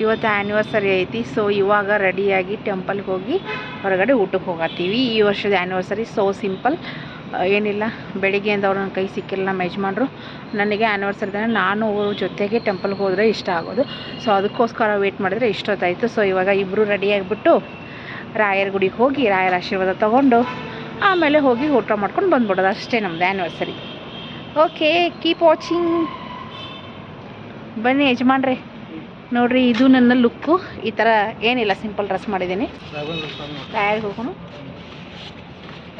ಇವತ್ತು ಆ್ಯನಿವರ್ಸರಿ ಐತಿ ಸೊ ಇವಾಗ ರೆಡಿಯಾಗಿ ಟೆಂಪಲ್ಗೆ ಹೋಗಿ ಹೊರಗಡೆ ಊಟಕ್ಕೆ ಹೋಗತ್ತೀವಿ. ಈ ವರ್ಷದ ಆ್ಯನಿವರ್ಸರಿ ಸೋ ಸಿಂಪಲ್ ಏನಿಲ್ಲ, ಬೆಳಿಗ್ಗೆಯಿಂದ ಅವ್ರು ನನ್ನ ಕೈ ಸಿಕ್ಕಿಲ್ಲ, ನಮ್ಮ ಯಜಮಾನ್ರು. ನನಗೆ ಆ್ಯನಿವರ್ಸರಿ ದಿನ ನಾನು ಅವ್ರ ಜೊತೆಗೆ ಟೆಂಪಲ್ಗೆ ಹೋದರೆ ಇಷ್ಟ ಆಗೋದು. ಸೊ ಅದಕ್ಕೋಸ್ಕರ ವೆಯ್ಟ್ ಮಾಡಿದ್ರೆ ಇಷ್ಟೊತ್ತಾಯಿತು. ಸೊ ಇವಾಗ ಇಬ್ಬರು ರೆಡಿಯಾಗಿಬಿಟ್ಟು ರಾಯರ ಗುಡಿಗೆ ಹೋಗಿ ರಾಯರ ಆಶೀರ್ವಾದ ತೊಗೊಂಡು ಆಮೇಲೆ ಹೋಗಿ ಊಟ ಮಾಡ್ಕೊಂಡು ಬಂದ್ಬಿಡೋದು. ಅಷ್ಟೇ ನಮ್ಮದು ಆ್ಯನಿವರ್ಸರಿ ಓಕೆ ಕೀಪ್ ವಾಚಿಂಗ್ ಬನ್ನಿ ಯಜಮಾನ್ರೆ. ನೋಡ್ರಿ ಇದು ನನ್ನ ಲುಕ್ಕು ಈ ಥರ ಏನಿಲ್ಲ ಸಿಂಪಲ್ ಡ್ರೆಸ್ ಮಾಡಿದ್ದೀನಿ.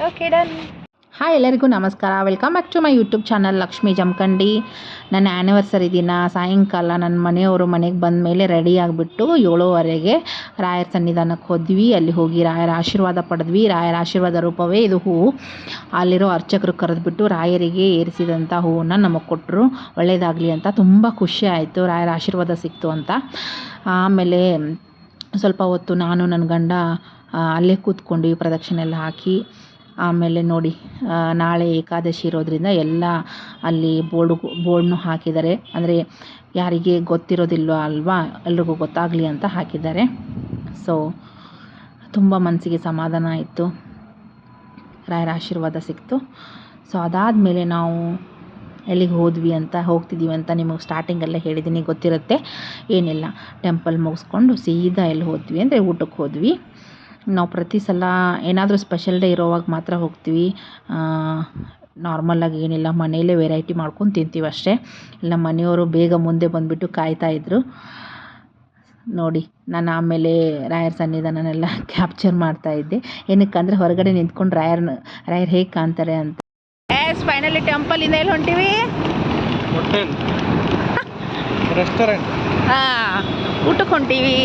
ಓಕೆ ಡನ್ ಹಾಯ್ ಎಲ್ಲರಿಗೂ ನಮಸ್ಕಾರ. Welcome back to my YouTube channel Lakshmi Jamakhandi ನನ್ನ ಆ್ಯನಿವರ್ಸರಿ ದಿನ, ಸಾಯಂಕಾಲ ನನ್ನ ಮನೆಯವರು ಮನೆಗೆ ಬಂದ ಮೇಲೆ ರೆಡಿ ಆಗಿಬಿಟ್ಟು ಏಳುವರೆಗೆ ರಾಯರ ಸನ್ನಿಧಾನಕ್ಕೆ ಹೋದ್ವಿ. ಅಲ್ಲಿ ಹೋಗಿ ರಾಯರ ಆಶೀರ್ವಾದ ಪಡೆದ್ವಿ. ರಾಯರ ಆಶೀರ್ವಾದ ರೂಪವೇ ಇದು ಹೂವು ಅಲ್ಲಿರೋ ಅರ್ಚಕರು ಕರೆದ್ಬಿಟ್ಟು ರಾಯರಿಗೆ ಏರಿಸಿದಂಥ ಹೂವನ್ನು ನಮಗೆ ಕೊಟ್ಟರು ಒಳ್ಳೆಯದಾಗಲಿ ಅಂತ ತುಂಬ ಖುಷಿ ಆಯಿತು. ರಾಯರ ಆಶೀರ್ವಾದ ಸಿಕ್ತು ಅಂತ. ಆಮೇಲೆ ಸ್ವಲ್ಪ ಹೊತ್ತು ನಾನು ನನ್ನ ಗಂಡ ಅಲ್ಲೇ ಕೂತ್ಕೊಂಡು ಪ್ರದಕ್ಷಿಣೆ ಎಲ್ಲ ಹಾಕಿ. ಆಮೇಲೆ ನೋಡಿ ನಾಳೆ ಏಕಾದಶಿ ಇರೋದ್ರಿಂದ ಎಲ್ಲ ಅಲ್ಲಿ ಬೋರ್ಡ್, ಬೋರ್ಡ್ನು ಹಾಕಿದ್ದಾರೆ. ಅಂದರೆ ಯಾರಿಗೆ ಗೊತ್ತಿರೋದಿಲ್ವ ಅಲ್ವಾ, ಎಲ್ರಿಗೂ ಗೊತ್ತಾಗಲಿ ಅಂತ ಹಾಕಿದ್ದಾರೆ. ಸೊ ತುಂಬ ಮನಸ್ಸಿಗೆ ಸಮಾಧಾನ ಆಯಿತು. ರಾಯರ ಆಶೀರ್ವಾದ ಸಿಕ್ತು. ಸೊ ಅದಾದಮೇಲೆ ನಾವು ಎಲ್ಲಿಗೆ ಹೋದ್ವಿ ಅಂತ, ಹೋಗ್ತಿದ್ದೀವಿ ಅಂತ ನಿಮಗೆ ಸ್ಟಾರ್ಟಿಂಗಲ್ಲೇ ಹೇಳಿದ್ದೀನಿ, ಗೊತ್ತಿರುತ್ತೆ. ಏನಿಲ್ಲ ಟೆಂಪಲ್ ಮುಗಿಸ್ಕೊಂಡು ಸೀದಾ ಎಲ್ಲಿ ಹೋದ್ವಿ ಅಂದರೆ ಊಟಕ್ಕೆ ಹೋದ್ವಿ. ನಾವು ಪ್ರತಿ ಸಲ ಏನಾದರೂ ಸ್ಪೆಷಲ್ ಡೇ ಇರೋವಾಗ ಮಾತ್ರ ಹೋಗ್ತೀವಿ. ನಾರ್ಮಲಾಗಿ ಏನಿಲ್ಲ ಮನೆಯಲ್ಲೇ ವೆರೈಟಿ ಮಾಡ್ಕೊಂಡು ತಿಂತೀವಿ ಅಷ್ಟೇ. ಇಲ್ಲ ಮನೆಯವರು ಬೇಗ ಮುಂದೆ ಬಂದುಬಿಟ್ಟು ಕಾಯ್ತಾಯಿದ್ರು ನೋಡಿ ನಾನು ಆಮೇಲೆ ರಾಯರ್ ಸನ್ನಿಧಾನನೆಲ್ಲ ಕ್ಯಾಪ್ಚರ್ ಮಾಡ್ತಾ ಇದ್ದೆ. ಏನಕ್ಕಂದರೆ ಹೊರಗಡೆ ನಿಂತ್ಕೊಂಡು ರಾಯರ್ ರಾಯರ್ ಹೇಗೆ ಕಾಣ್ತಾರೆ ಅಂತ. ಎಸ್ ಫೈನಲಿ ಟೆಂಪಲಿಂದ ಎಲ್ಲಿ ಹೊಂಟಿವಿ? ಹೋಟೆಲ್ ರೆಸ್ಟೋರೆಂಟ್ ಹಾಂ ಊಟಕ್ಕೆ ಹೊಂಟೀವಿ.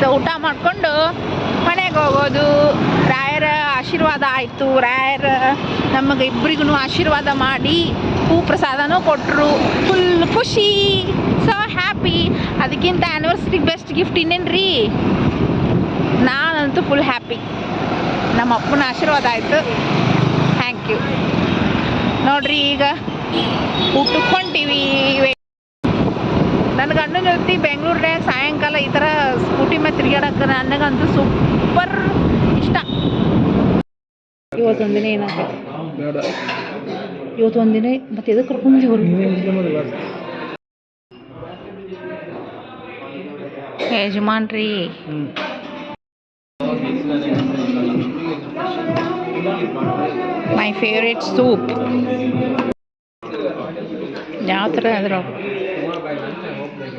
ಸೊ ಊಟ ಮಾಡಿಕೊಂಡು ಮನೆಗೆ ಹೋಗೋದು, ರಾಯರ ಆಶೀರ್ವಾದ ಆಯಿತು. ರಾಯರ ನಮಗೆ ಇಬ್ಬರಿಗೂ ಆಶೀರ್ವಾದ ಮಾಡಿ, ಹೂ ಪ್ರಸಾದನೂ ಕೊಟ್ಟರು ಫುಲ್ ಖುಷಿ ಸೊ ಹ್ಯಾಪಿ ಅದಕ್ಕಿಂತ ಆ್ಯನಿವರ್ಸರಿ ಬೆಸ್ಟ್ ಗಿಫ್ಟ್ ಇನ್ನೇನು ರೀ ನಾನಂತೂ ಫುಲ್ ಹ್ಯಾಪಿ ನಮ್ಮ ಅಪ್ಪನ ಆಶೀರ್ವಾದ ಆಯಿತು. ಥ್ಯಾಂಕ್ ಯು ನೋಡ್ರಿ ಈಗ ಊಟಕ್ಕೆ ಹೊಂಟೀವಿ. ನನ್ನ ಗಂಡನ ಜೊತೆ ಬೆಂಗಳೂರಿನಾಗ ಸಾಯಂಕಾಲ ಈ ಥರ ಸ್ಕೂಟಿ ಮೇಲೆ ತಿರುಗಾಡಕ್ಕೆ ನನಗಂತೂ ಸೂಪರ್ ಇಷ್ಟ. ಇವತ್ತೊಂದಿನ ಬೇಡ ಇವತ್ತೊಂದಿನ ಮತ್ತೆ ಎದಕ್ಕೆ ಕರ್ಕೊಂಡು ಯಜಮಾನ್ರಿ. ಮೈ ಫೇವ್ರೇಟ್ ಸೂಪ್ ಯಾವ ಥರ ಅದ್ರ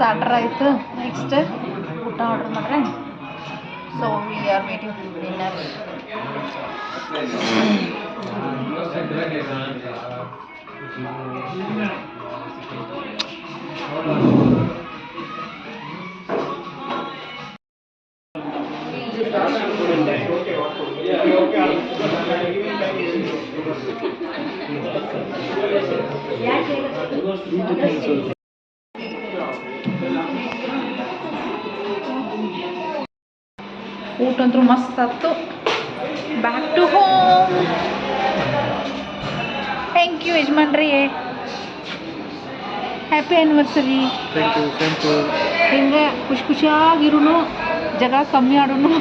ಸ್ಟಾರ್ಟರ್ ಆಯಿತು. ನೆಕ್ಸ್ಟ್ ಊಟ ಆರ್ಡ್ರ್ ಮಾಡ್ರೆ so we are waiting dinner ಊಟ ಅಂತೂ ಮಸ್ತ್ ಆಯ್ತು. Back to home thank you ಯಜಮಾನ್ರಿ. Happy anniversary ಹಿಂಗೆ ಖುಷಿ ಖುಷಿಯಾಗಿರೂ ಜಗ ಕಮ್ಮಿ ಆಡೋನು.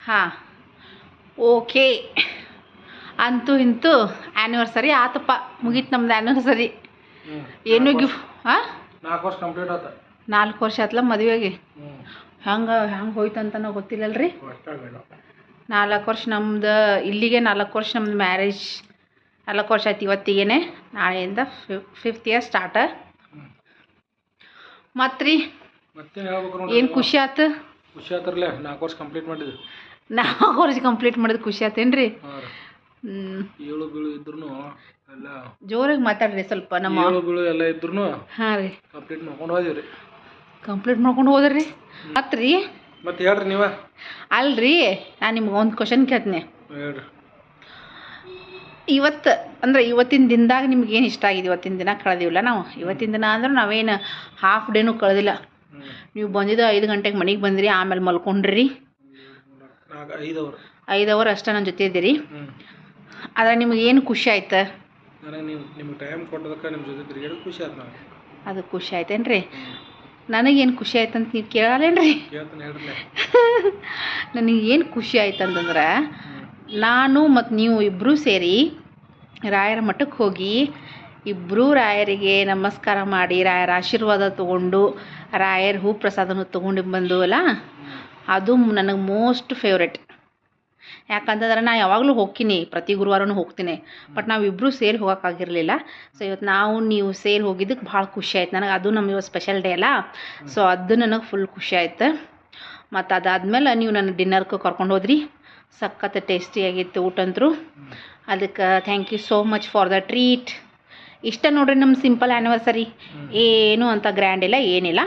ಹಾಂ ಓಕೆ ಅಂತೂ ಇಂತೂ ಆ್ಯನಿವರ್ಸರಿ ಆತಪ್ಪ. ಮುಗೀತು ನಮ್ದು ಆ್ಯನಿವರ್ಸರಿ ಏನು ಗಿಫ್ಟ್ ಹಾಂ ನಾಲ್ಕು ವರ್ಷ ಕಂಪ್ಲೀಟ್ ಆತ. ನಾಲ್ಕು ವರ್ಷ ಆತ್ಲ ಮದುವೆಗೆ? ಹಂಗೆ ಹೆಂಗೆ ಹೋಯ್ತು ನಾವು ಗೊತ್ತಿಲ್ಲಲ್ರಿ ರೀ ನಾಲ್ಕು ವರ್ಷ ನಮ್ದು ಇಲ್ಲಿಗೆ ನಾಲ್ಕು ವರ್ಷ ನಮ್ದು ಮ್ಯಾರೇಜ್ ನಾಲ್ಕು ವರ್ಷ ಆಯ್ತು ಇವತ್ತಿಗೇನೆ. ನಾಳೆಯಿಂದ ಫಿಫ್ತ್ ಇಯರ್ ಸ್ಟಾರ್ಟ ಮತ್ತು ರೀ ಏನು ಖುಷಿ ಆಯ್ತು ಖುಷಿ ಆತರ್ಲೆ ನಾಲ್ಕು ವರ್ಷ ಕಂಪ್ಲೀಟ್ ಮಾಡಿದ್ವಿ ನಾಲ್ಕು ವರ್ಷ ಕಂಪ್ಲೀಟ್ ಮಾಡಿದ್ ಖುಷಿ ಆತೇನ್ರಿ ರೀ. ಏಳು ಬೀಳು ಇದ್ರು ಎಲ್ಲ ಜೋರಾಗಿ ಮಾತಾಡ್ರಿ ಸ್ವಲ್ಪ ನಮ್ಮ ಏಳು ಬೀಳು ಎಲ್ಲ ಇದ್ರು ಹಾಂ ರೀ. ಕಂಪ್ಲೀಟ್ ಮಾಡ್ಕೊಂಡು ಹೋದ್ರಿ ಕಂಪ್ಲೀಟ್ ಮಾಡ್ಕೊಂಡು ಹೋದ್ರಿ? ಮತ್ತೆ ರೀ ಮತ್ತೆ ಹೇಳ್ರಿ ನೀವ. ಅಲ್ರಿ ನಾನು ನಿಮ್ಗೆ ಒಂದು ಕ್ವಶನ್ ಕೇಳ್ತೀನಿ. ಹೇಳ್ರಿ. ಇವತ್ತು ಅಂದ್ರೆ ಇವತ್ತಿನ ದಿನದಾಗ ನಿಮ್ಗೆ ಏನು ಇಷ್ಟ ಆಗಿದೆ? ಇವತ್ತಿನ ದಿನ ಕಳೆದಿವಲ್ಲ ನಾವು? ಇವತ್ತಿನ ದಿನ ಅಂದ್ರೆ ನಾವೇನು ಹಾಫ್ ಡೇನು ಕಳೆದಿಲ್ಲ. ನೀವು ಬಂದಿದ್ದು ಐದು ಗಂಟೆಗೆ ಮನೆಗೆ ಬಂದಿರಿ ಆಮೇಲೆ ಮಲ್ಕೊಂಡ್ರಿ. ಐದು ಅವ್ರು ಐದು ಅವರ್ ಅಷ್ಟೇ ನನ್ನ ಜೊತೆ ಇದ್ದೀರಿ. ಆದ್ರೆ ನಿಮ್ಗೆ ಏನು ಖುಷಿ ಆಯ್ತು? ನನಗೆ ನೀವು ನಿಮಗೆ ಟೈಮ್ ಕೊಟ್ಟದಕ್ಕೆ ನಿಮ್ಮ ಜೊತೆ ತಿರುಗಾಡೋದು ಖುಷಿ ಆಯ್ತು ನನಗೆ ಅದು ಖುಷಿ ಆಯ್ತೇನ್ರಿ? ನನಗೇನು ಖುಷಿ ಆಯ್ತು ಅಂತ ನೀವು ಕೇಳಲ್ಲೇನ್ರಿ ನನಗೆ ಏನು ಖುಷಿ ಆಯ್ತು ಅಂತಂದ್ರೆ ನಾನು ಮತ್ತು ನೀವು ಇಬ್ಬರೂ ಸೇರಿ ರಾಯರ ಮಠಕ್ಕೆ ಹೋಗಿ ಇಬ್ಬರೂ ರಾಯರಿಗೆ ನಮಸ್ಕಾರ ಮಾಡಿ ರಾಯರ ಆಶೀರ್ವಾದ ತೊಗೊಂಡು ರಾಯರ ಹೂ ಪ್ರಸಾದನ ತೊಗೊಂಡು ಬಂದು ಅಲ್ಲ? ಅದು ನನಗೆ ಮೋಸ್ಟ್ ಫೇವ್ರೆಟ್. ಯಾಕಂತಂದ್ರೆ ನಾ ಯಾವಾಗಲೂ ಹೋಗ್ತೀನಿ ಪ್ರತಿ ಗುರುವಾರನೂ ಹೋಗ್ತೀನಿ. ಬಟ್ ನಾವಿಬ್ಬರೂ ಸೇರಿ ಹೋಗೋಕ್ಕಾಗಿರಲಿಲ್ಲ ಸೊ ಇವತ್ತು ನಾವು ನೀವು ಸೇರಿ ಹೋಗಿದ್ದಕ್ಕೆ ಭಾಳ ಖುಷಿ ಆಯ್ತು. ನನಗೆ ಅದು ನಮ್ಮ ಇವತ್ತು ಸ್ಪೆಷಲ್ ಡೇ ಅಲ್ಲ. ಸೊ ಅದು ನನಗೆ ಫುಲ್ ಖುಷಿ ಆಯ್ತು. ಮತ್ತು ಅದಾದಮೇಲೆ ನೀವು ನನ್ನ ಡಿನ್ನರ್ಗೆ ಕರ್ಕೊಂಡು ಹೋದ್ರಿ. ಸಖತ್ ಟೇಸ್ಟಿಯಾಗಿತ್ತು ಊಟ ಅಂತೂ ಅದಕ್ಕೆ thank you so much for the treat ಇಷ್ಟ ನೋಡ್ರಿ ನಮ್ಮ ಸಿಂಪಲ್ ಆ್ಯನಿವರ್ಸರಿ ಏನು ಅಂತ ಗ್ರ್ಯಾಂಡ್ ಇಲ್ಲ ಏನಿಲ್ಲ.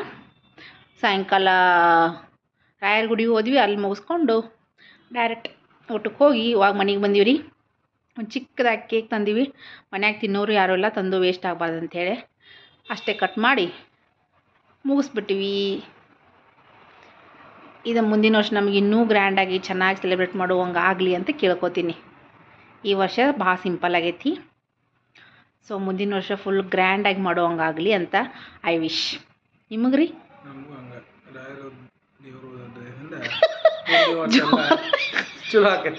ಸಾಯಂಕಾಲ ರಾಯರ್ ಗುಡಿಗೆ ಹೋದ್ವಿ ಅಲ್ಲಿ ಮುಗಿಸ್ಕೊಂಡು ಡೈರೆಕ್ಟ್ ಊಟಕ್ಕೆ ಹೋಗಿ ಇವಾಗ ಮನೆಗೆ ಬಂದೀವಿ ರೀ. ಒಂದು ಚಿಕ್ಕದಾಗಿ ಕೇಕ್ ತಂದೀವಿ. ಮನ್ಯಾಗ ತಿನ್ನೋರು ಯಾರೂ ಇಲ್ಲ ತಂದು ವೇಸ್ಟ್ ಆಗಬಾರ್ದು ಅಂಥೇಳಿ ಅಷ್ಟೇ ಕಟ್ ಮಾಡಿ ಮುಗಿಸ್ಬಿಟ್ಟಿವಿ. ಇದು ಮುಂದಿನ ವರ್ಷ ನಮಗೆ ಇನ್ನೂ ಗ್ರ್ಯಾಂಡಾಗಿ ಚೆನ್ನಾಗಿ ಸೆಲೆಬ್ರೇಟ್ ಮಾಡುವಂಗೆ ಆಗಲಿ ಅಂತ ಕೇಳ್ಕೊತೀನಿ. ಈ ವರ್ಷ ಭಾಳ ಸಿಂಪಲ್ ಆಗೈತಿ. ಸೊ ಮುಂದಿನ ವರ್ಷ ಫುಲ್ ಗ್ರ್ಯಾಂಡಾಗಿ ಮಾಡುವಂಗಾಗಲಿ ಅಂತ ಐ ವಿಶ್ ನಿಮಗೆ ರೀ? ನಮಗೂ ಹಂಗೆ